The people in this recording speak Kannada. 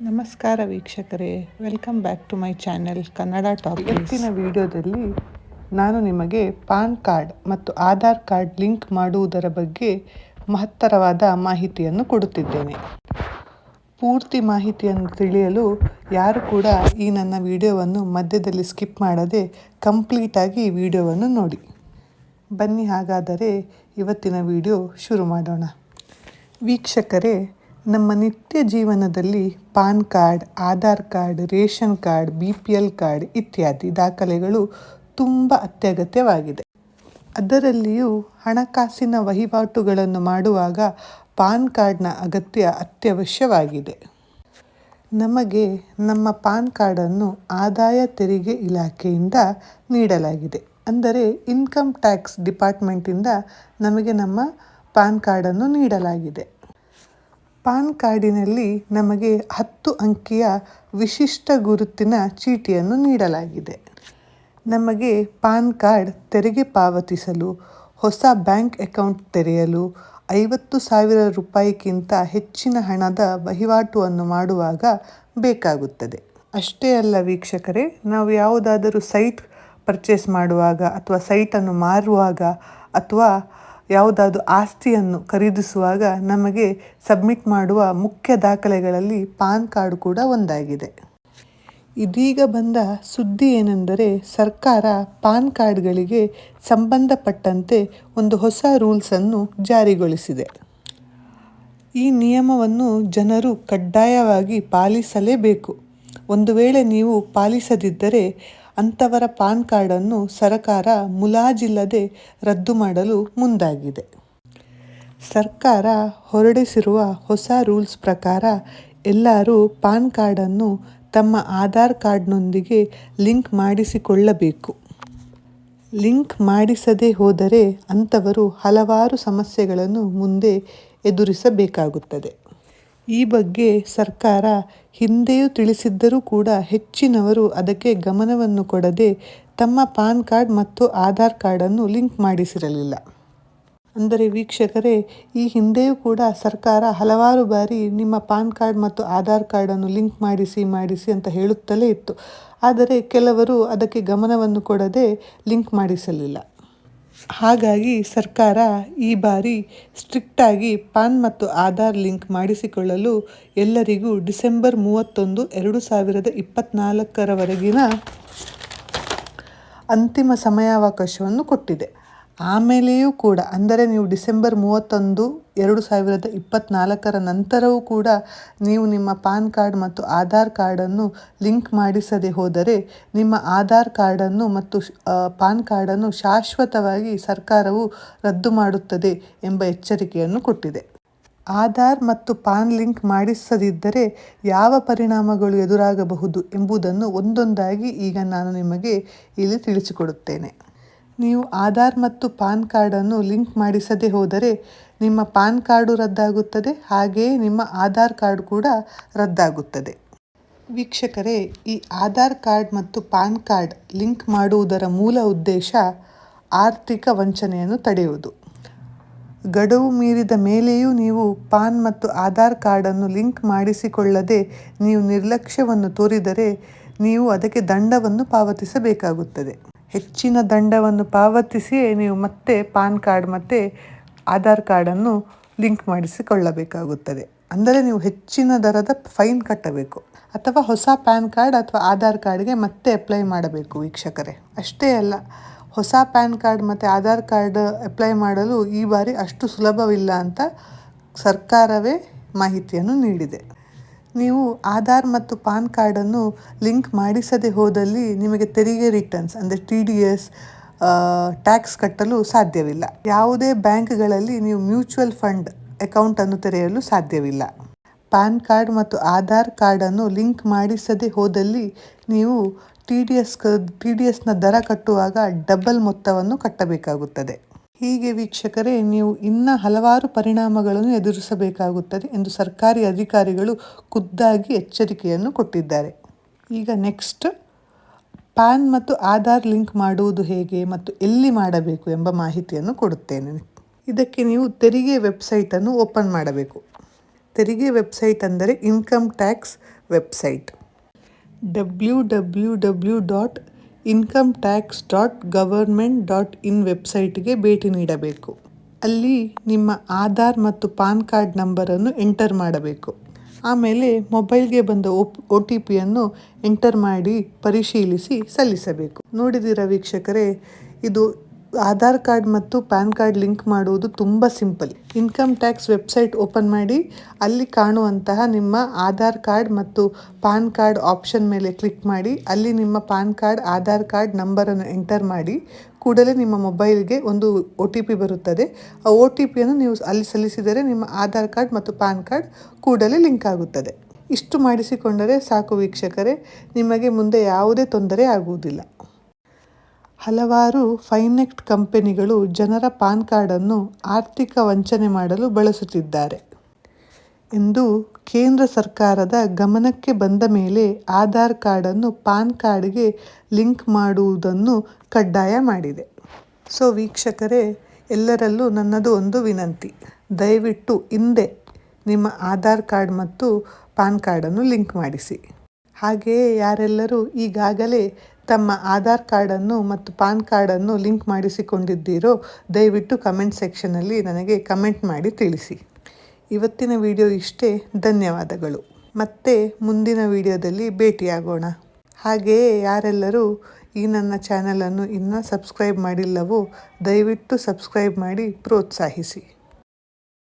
ನಮಸ್ಕಾರ ವೀಕ್ಷಕರೇ welcome back to my channel Kannada top ಇವತ್ತಿನ ವಿಡಿಯೋದಲ್ಲಿ ನಾನು ನಿಮಗೆ ಪಾನ್ ಕಾರ್ಡ್ ಮತ್ತು ಆಧಾರ್ ಕಾರ್ಡ್ ಲಿಂಕ್ ಮಾಡುವುದರ ಬಗ್ಗೆ ಮಹತ್ತರವಾದ ಮಾಹಿತಿಯನ್ನು ಕೊಡುತ್ತಿದ್ದೇನೆ. ಪೂರ್ತಿ ಮಾಹಿತಿಯನ್ನು ತಿಳಿಯಲು ಯಾರು ಕೂಡ ಈ ನನ್ನ ವಿಡಿಯೋವನ್ನು ಮಧ್ಯದಲ್ಲಿ ಸ್ಕಿಪ್ ಮಾಡದೆ ಕಂಪ್ಲೀಟಾಗಿ ಈ ವಿಡಿಯೋವನ್ನು ನೋಡಿ. ಬನ್ನಿ ಹಾಗಾದರೆ ಇವತ್ತಿನ ವಿಡಿಯೋ ಶುರು ಮಾಡೋಣ. ವೀಕ್ಷಕರೇ ನಮ್ಮ ನಿತ್ಯ ಜೀವನದಲ್ಲಿ PAN card, Aadhaar card, ration card, B P L card ಇತ್ಯಾದಿ ದಾಖಲೆಗಳು ತುಂಬ ಅತ್ಯಗತ್ಯವಾಗಿದೆ. ಅದರಲ್ಲಿಯೂ ಹಣಕಾಸಿನ ವಹಿವಾಟುಗಳನ್ನು ಮಾಡುವಾಗ ಪಾನ್ ಕಾರ್ಡ್ನ ಅಗತ್ಯ ಅತ್ಯವಶ್ಯವಾಗಿದೆ. ನಮಗೆ ನಮ್ಮ ಪಾನ್ ಕಾರ್ಡನ್ನು ಆದಾಯ ತೆರಿಗೆ ಇಲಾಖೆಯಿಂದ ನೀಡಲಾಗಿದೆ. ಅಂದರೆ ಇನ್ಕಮ್ ಟ್ಯಾಕ್ಸ್ ಡಿಪಾರ್ಟ್ಮೆಂಟಿಂದ ನಮಗೆ ನಮ್ಮ ಪಾನ್ ಕಾರ್ಡನ್ನು ನೀಡಲಾಗಿದೆ. ಪಾನ್ ಕಾರ್ಡಿನಲ್ಲಿ ನಮಗೆ ಹತ್ತು ಅಂಕಿಯ ವಿಶಿಷ್ಟ ಗುರುತಿನ ಚೀಟಿಯನ್ನು ನೀಡಲಾಗಿದೆ. ನಮಗೆ ಪಾನ್ ಕಾರ್ಡ್ ತೆರಿಗೆ ಪಾವತಿಸಲು, ಹೊಸ ಬ್ಯಾಂಕ್ ಅಕೌಂಟ್ ತೆರೆಯಲು ಐವತ್ತು ಸಾವಿರ ರೂಪಾಯಿಗಿಂತ ಹೆಚ್ಚಿನ ಹಣದ ವಹಿವಾಟುವನ್ನು ಮಾಡುವಾಗ ಬೇಕಾಗುತ್ತದೆ. ಅಷ್ಟೇ ಅಲ್ಲ ವೀಕ್ಷಕರೇ, ನಾವು ಯಾವುದಾದರೂ ಸೈಟ್ ಪರ್ಚೇಸ್ ಮಾಡುವಾಗ ಅಥವಾ ಸೈಟನ್ನು ಮಾರುವಾಗ ಅಥವಾ ಯಾವುದಾದ್ರು ಆಸ್ತಿಯನ್ನು ಖರೀದಿಸುವಾಗ ನಮಗೆ ಸಬ್ಮಿಟ್ ಮಾಡುವ ಮುಖ್ಯ ದಾಖಲೆಗಳಲ್ಲಿ ಪಾನ್ ಕಾರ್ಡ್ ಕೂಡ ಒಂದಾಗಿದೆ. ಇದೀಗ ಬಂದ ಸುದ್ದಿ ಏನೆಂದರೆ, ಸರ್ಕಾರ ಪಾನ್ ಕಾರ್ಡ್ಗಳಿಗೆ ಸಂಬಂಧಪಟ್ಟಂತೆ ಒಂದು ಹೊಸ ರೂಲ್ಸನ್ನು ಜಾರಿಗೊಳಿಸಿದೆ. ಈ ನಿಯಮವನ್ನು ಜನರು ಕಡ್ಡಾಯವಾಗಿ ಪಾಲಿಸಲೇಬೇಕು. ಒಂದು ವೇಳೆ ನೀವು ಪಾಲಿಸದಿದ್ದರೆ ಅಂಥವರ ಪಾನ್ ಕಾರ್ಡನ್ನು ಸರಕಾರ ಮುಲಾಜಿಲ್ಲದೆ ರದ್ದು ಮಾಡಲು ಮುಂದಾಗಿದೆ. ಸರ್ಕಾರ ಹೊರಡಿಸಿರುವ ಹೊಸ ರೂಲ್ಸ್ ಪ್ರಕಾರ ಎಲ್ಲರೂ ಪಾನ್ ಕಾರ್ಡನ್ನು ತಮ್ಮ ಆಧಾರ್ ಕಾರ್ಡ್ನೊಂದಿಗೆ ಲಿಂಕ್ ಮಾಡಿಸಿಕೊಳ್ಳಬೇಕು. ಲಿಂಕ್ ಮಾಡಿಸದೇ ಹೋದರೆ ಅಂಥವರು ಹಲವಾರು ಸಮಸ್ಯೆಗಳನ್ನು ಮುಂದೆ ಎದುರಿಸಬೇಕಾಗುತ್ತದೆ. ಈ ಬಗ್ಗೆ ಸರ್ಕಾರ ಹಿಂದೆಯೂ ತಿಳಿಸಿದ್ದರೂ ಕೂಡ ಹೆಚ್ಚಿನವರು ಅದಕ್ಕೆ ಗಮನವನ್ನು ಕೊಡದೆ ತಮ್ಮ ಪಾನ್ ಕಾರ್ಡ್ ಮತ್ತು ಆಧಾರ್ ಕಾರ್ಡನ್ನು ಲಿಂಕ್ ಮಾಡಿಸಿರಲಿಲ್ಲ. ಅಂದರೆ ವೀಕ್ಷಕರೇ, ಈ ಹಿಂದೆಯೂ ಕೂಡ ಸರ್ಕಾರ ಹಲವಾರು ಬಾರಿ ನಿಮ್ಮ ಪಾನ್ ಕಾರ್ಡ್ ಮತ್ತು ಆಧಾರ್ ಕಾರ್ಡನ್ನು ಲಿಂಕ್ ಮಾಡಿಸಿ ಮಾಡಿಸಿ ಅಂತ ಹೇಳುತ್ತಲೇ ಇತ್ತು. ಆದರೆ ಕೆಲವರು ಅದಕ್ಕೆ ಗಮನವನ್ನು ಕೊಡದೆ ಲಿಂಕ್ ಮಾಡಿಸಲಿಲ್ಲ. ಹಾಗಾಗಿ ಸರ್ಕಾರ ಈ ಬಾರಿ ಸ್ಟ್ರಿಕ್ಟಾಗಿ ಪಾನ್ ಮತ್ತು ಆಧಾರ್ ಲಿಂಕ್ ಮಾಡಿಸಿಕೊಳ್ಳಲು ಎಲ್ಲರಿಗೂ ಡಿಸೆಂಬರ್ ಮೂವತ್ತೊಂದು, ಎರಡು ಸಾವಿರದ ಇಪ್ಪತ್ತ್ನಾಲ್ಕರವರೆಗಿನ ಅಂತಿಮ ಸಮಯಾವಕಾಶವನ್ನು ಕೊಟ್ಟಿದೆ. ಆಮೇಲೆಯೂ ಕೂಡ, ಅಂದರೆ ನೀವು ಡಿಸೆಂಬರ್ ಮೂವತ್ತೊಂದು ಎರಡು ಸಾವಿರದ ಇಪ್ಪತ್ತ್ನಾಲ್ಕರ ನಂತರವೂ ಕೂಡ ನೀವು ನಿಮ್ಮ ಪಾನ್ ಕಾರ್ಡ್ ಮತ್ತು ಆಧಾರ್ ಕಾರ್ಡನ್ನು ಲಿಂಕ್ ಮಾಡಿಸದೆ ಹೋದರೆ ನಿಮ್ಮ ಆಧಾರ್ ಕಾರ್ಡನ್ನು ಮತ್ತು ಪಾನ್ ಕಾರ್ಡನ್ನು ಶಾಶ್ವತವಾಗಿ ಸರ್ಕಾರವು ರದ್ದು ಮಾಡುತ್ತದೆ ಎಂಬ ಎಚ್ಚರಿಕೆಯನ್ನು ಕೊಟ್ಟಿದೆ. ಆಧಾರ್ ಮತ್ತು ಪಾನ್ ಲಿಂಕ್ ಮಾಡಿಸದಿದ್ದರೆ ಯಾವ ಪರಿಣಾಮಗಳು ಎದುರಾಗಬಹುದು ಎಂಬುದನ್ನು ಒಂದೊಂದಾಗಿ ಈಗ ನಾನು ನಿಮಗೆ ಇಲ್ಲಿ ತಿಳಿಸಿಕೊಡುತ್ತೇನೆ. ನೀವು ಆಧಾರ್ ಮತ್ತು ಪಾನ್ ಕಾರ್ಡನ್ನು ಲಿಂಕ್ ಮಾಡಿಸದೇ ಹೋದರೆ ನಿಮ್ಮ ಪಾನ್ ಕಾರ್ಡು ರದ್ದಾಗುತ್ತದೆ, ಹಾಗೆಯೇ ನಿಮ್ಮ ಆಧಾರ್ ಕಾರ್ಡ್ ಕೂಡ ರದ್ದಾಗುತ್ತದೆ. ವೀಕ್ಷಕರೇ, ಈ ಆಧಾರ್ ಕಾರ್ಡ್ ಮತ್ತು ಪಾನ್ ಕಾರ್ಡ್ ಲಿಂಕ್ ಮಾಡುವುದರ ಮೂಲ ಉದ್ದೇಶ ಆರ್ಥಿಕ ವಂಚನೆಯನ್ನು ತಡೆಯುವುದು. ಗಡುವು ಮೀರಿದ ಮೇಲೆಯೂ ನೀವು ಪಾನ್ ಮತ್ತು ಆಧಾರ್ ಕಾರ್ಡನ್ನು ಲಿಂಕ್ ಮಾಡಿಸಿಕೊಳ್ಳದೆ ನೀವು ನಿರ್ಲಕ್ಷ್ಯವನ್ನು ತೋರಿದರೆ ನೀವು ಅದಕ್ಕೆ ದಂಡವನ್ನು ಪಾವತಿಸಬೇಕಾಗುತ್ತದೆ. ಹೆಚ್ಚಿನ ದಂಡವನ್ನು ಪಾವತಿಸಿಯೇ ನೀವು ಮತ್ತೆ ಪಾನ್ ಕಾರ್ಡ್ ಮತ್ತು ಆಧಾರ್ ಕಾರ್ಡನ್ನು ಲಿಂಕ್ ಮಾಡಿಸಿಕೊಳ್ಳಬೇಕಾಗುತ್ತದೆ. ಅಂದರೆ ನೀವು ಹೆಚ್ಚಿನ ದರದ ಫೈನ್ ಕಟ್ಟಬೇಕು. ಅಥವಾ ಹೊಸ ಪ್ಯಾನ್ ಕಾರ್ಡ್ ಅಥವಾ ಆಧಾರ್ ಕಾರ್ಡ್ಗೆ ಮತ್ತೆ ಅಪ್ಲೈ ಮಾಡಬೇಕು ವೀಕ್ಷಕರೇ. ಅಷ್ಟೇ ಅಲ್ಲ, ಹೊಸ ಪ್ಯಾನ್ ಕಾರ್ಡ್ ಮತ್ತು ಆಧಾರ್ ಕಾರ್ಡ್ ಅಪ್ಲೈ ಮಾಡಲು ಈ ಬಾರಿ ಅಷ್ಟು ಸುಲಭವಿಲ್ಲ ಅಂತ ಸರ್ಕಾರವೇ ಮಾಹಿತಿಯನ್ನು ನೀಡಿದೆ. ನೀವು ಆಧಾರ್ ಮತ್ತು ಪಾನ್ ಕಾರ್ಡನ್ನು ಲಿಂಕ್ ಮಾಡಿಸದೆ ಹೋದಲ್ಲಿ ನಿಮಗೆ ತೆರಿಗೆ ರಿಟರ್ನ್ಸ್ ಅಂದರೆ ಟಿ ಡಿ ಎಸ್ ಟ್ಯಾಕ್ಸ್ ಕಟ್ಟಲು ಸಾಧ್ಯವಿಲ್ಲ. ಯಾವುದೇ ಬ್ಯಾಂಕ್ಗಳಲ್ಲಿ ನೀವು ಮ್ಯೂಚುವಲ್ ಫಂಡ್ ಅಕೌಂಟನ್ನು ತೆರೆಯಲು ಸಾಧ್ಯವಿಲ್ಲ. ಪ್ಯಾನ್ ಕಾರ್ಡ್ ಮತ್ತು ಆಧಾರ್ ಕಾರ್ಡನ್ನು ಲಿಂಕ್ ಮಾಡಿಸದೆ ಹೋದಲ್ಲಿ ನೀವು T D S T D ಎಸ್ನ ದರ ಕಟ್ಟುವಾಗ ಡಬಲ್ ಮೊತ್ತವನ್ನು ಕಟ್ಟಬೇಕಾಗುತ್ತದೆ. ಹೀಗೆ ವೀಕ್ಷಕರೇ, ನೀವು ಇನ್ನ ಹಲವಾರು ಪರಿಣಾಮಗಳನ್ನು ಎದುರಿಸಬೇಕಾಗುತ್ತದೆ ಎಂದು ಸರ್ಕಾರಿ ಅಧಿಕಾರಿಗಳು ಖುದ್ದಾಗಿ ಎಚ್ಚರಿಕೆಯನ್ನು ಕೊಟ್ಟಿದ್ದಾರೆ. ಈಗ ನೆಕ್ಸ್ಟ್ ಪ್ಯಾನ್ ಮತ್ತು ಆಧಾರ್ ಲಿಂಕ್ ಮಾಡುವುದು ಹೇಗೆ ಮತ್ತು ಎಲ್ಲಿ ಮಾಡಬೇಕು ಎಂಬ ಮಾಹಿತಿಯನ್ನು ಕೊಡುತ್ತೇನೆ. ಇದಕ್ಕೆ ನೀವು ತೆರಿಗೆ ವೆಬ್ಸೈಟನ್ನು ಓಪನ್ ಮಾಡಬೇಕು. ತೆರಿಗೆ ವೆಬ್ಸೈಟ್ ಅಂದರೆ income tax website. W W W dot income tax dot government dot in ವೆಬ್ಸೈಟ್ಗೆ ಭೇಟಿ ನೀಡಬೇಕು. ಅಲ್ಲಿ ನಿಮ್ಮ ಆಧಾರ್ ಮತ್ತು ಪಾನ್ ಕಾರ್ಡ್ ನಂಬರನ್ನು ಎಂಟರ್ ಮಾಡಬೇಕು. ಆಮೇಲೆ ಮೊಬೈಲ್ಗೆ ಬಂದ ಒ ಟಿ ಪಿಯನ್ನು ಎಂಟರ್ ಮಾಡಿ ಪರಿಶೀಲಿಸಿ ಸಲ್ಲಿಸಬೇಕು. ನೋಡಿದಿರ ವೀಕ್ಷಕರೇ, ಇದು ಆಧಾರ್ ಕಾರ್ಡ್ ಮತ್ತು ಪ್ಯಾನ್ ಕಾರ್ಡ್ ಲಿಂಕ್ ಮಾಡುವುದು ತುಂಬ simple. Income tax website open ಮಾಡಿ, ಅಲ್ಲಿ ಕಾಣುವಂತಹ ನಿಮ್ಮ ಆಧಾರ್ ಕಾರ್ಡ್ ಮತ್ತು ಪ್ಯಾನ್ ಕಾರ್ಡ್ ಆಪ್ಷನ್ ಮೇಲೆ ಕ್ಲಿಕ್ ಮಾಡಿ, ಅಲ್ಲಿ ನಿಮ್ಮ ಪ್ಯಾನ್ ಕಾರ್ಡ್, ಆಧಾರ್ ಕಾರ್ಡ್ ನಂಬರನ್ನು ಎಂಟರ್ ಮಾಡಿ, ಕೂಡಲೇ ನಿಮ್ಮ ಮೊಬೈಲ್ಗೆ ಒಂದು ಒ ಟಿ ಪಿ ಬರುತ್ತದೆ. ಆ ಒ ಟಿ ಪಿಯನ್ನು ನೀವು ಅಲ್ಲಿ ಸಲ್ಲಿಸಿದರೆ ನಿಮ್ಮ ಆಧಾರ್ ಕಾರ್ಡ್ ಮತ್ತು ಪ್ಯಾನ್ ಕಾರ್ಡ್ ಕೂಡಲೇ ಲಿಂಕ್ ಆಗುತ್ತದೆ. ಇಷ್ಟು ಮಾಡಿಸಿಕೊಂಡರೆ ಸಾಕು ವೀಕ್ಷಕರೇ, ನಿಮಗೆ ಮುಂದೆ ಯಾವುದೇ ತೊಂದರೆ ಆಗುವುದಿಲ್ಲ. ಹಲವಾರು ಫೈನೆಕ್ಟ್ ಕಂಪನಿಗಳು ಜನರ ಪಾನ್ ಕಾರ್ಡನ್ನು ಆರ್ಥಿಕ ವಂಚನೆ ಮಾಡಲು ಬಳಸುತ್ತಿದ್ದಾರೆ. ಎಂದು ಕೇಂದ್ರ ಸರ್ಕಾರದ ಗಮನಕ್ಕೆ ಬಂದ ಮೇಲೆ ಆಧಾರ್ ಕಾರ್ಡನ್ನು ಪಾನ್ ಕಾರ್ಡ್ಗೆ ಲಿಂಕ್ ಮಾಡುವುದನ್ನು ಕಡ್ಡಾಯ ಮಾಡಿದೆ. ಸೊ ವೀಕ್ಷಕರೇ, ಎಲ್ಲರಲ್ಲೂ ನನ್ನದು ಒಂದು ವಿನಂತಿ. ದಯವಿಟ್ಟು ಹಿಂದೆ ನಿಮ್ಮ ಆಧಾರ್ ಕಾರ್ಡ್ ಮತ್ತು ಪಾನ್ ಕಾರ್ಡನ್ನು ಲಿಂಕ್ ಮಾಡಿಸಿ. ಹಾಗೆಯೇ ಯಾರೆಲ್ಲರೂ ಈಗಾಗಲೇ ತಮ್ಮ ಆಧಾರ್ ಕಾರ್ಡನ್ನು ಮತ್ತು ಪಾನ್ ಕಾರ್ಡನ್ನು ಲಿಂಕ್ ಮಾಡಿಸಿಕೊಂಡಿದ್ದೀರೋ, ದಯವಿಟ್ಟು ಕಮೆಂಟ್ ಸೆಕ್ಷನಲ್ಲಿ ನನಗೆ ಕಮೆಂಟ್ ಮಾಡಿ ತಿಳಿಸಿ. ಇವತ್ತಿನ ವಿಡಿಯೋ ಇಷ್ಟೇ, ಧನ್ಯವಾದಗಳು. ಮತ್ತೆ ಮುಂದಿನ ವಿಡಿಯೋದಲ್ಲಿ ಭೇಟಿಯಾಗೋಣ. ಹಾಗೆಯೇ ಯಾರೆಲ್ಲರೂ ಈ ನನ್ನ ಚಾನಲನ್ನು ಇನ್ನೂ ಸಬ್ಸ್ಕ್ರೈಬ್ ಮಾಡಿಲ್ಲವೋ, ದಯವಿಟ್ಟು ಸಬ್ಸ್ಕ್ರೈಬ್ ಮಾಡಿ ಪ್ರೋತ್ಸಾಹಿಸಿ.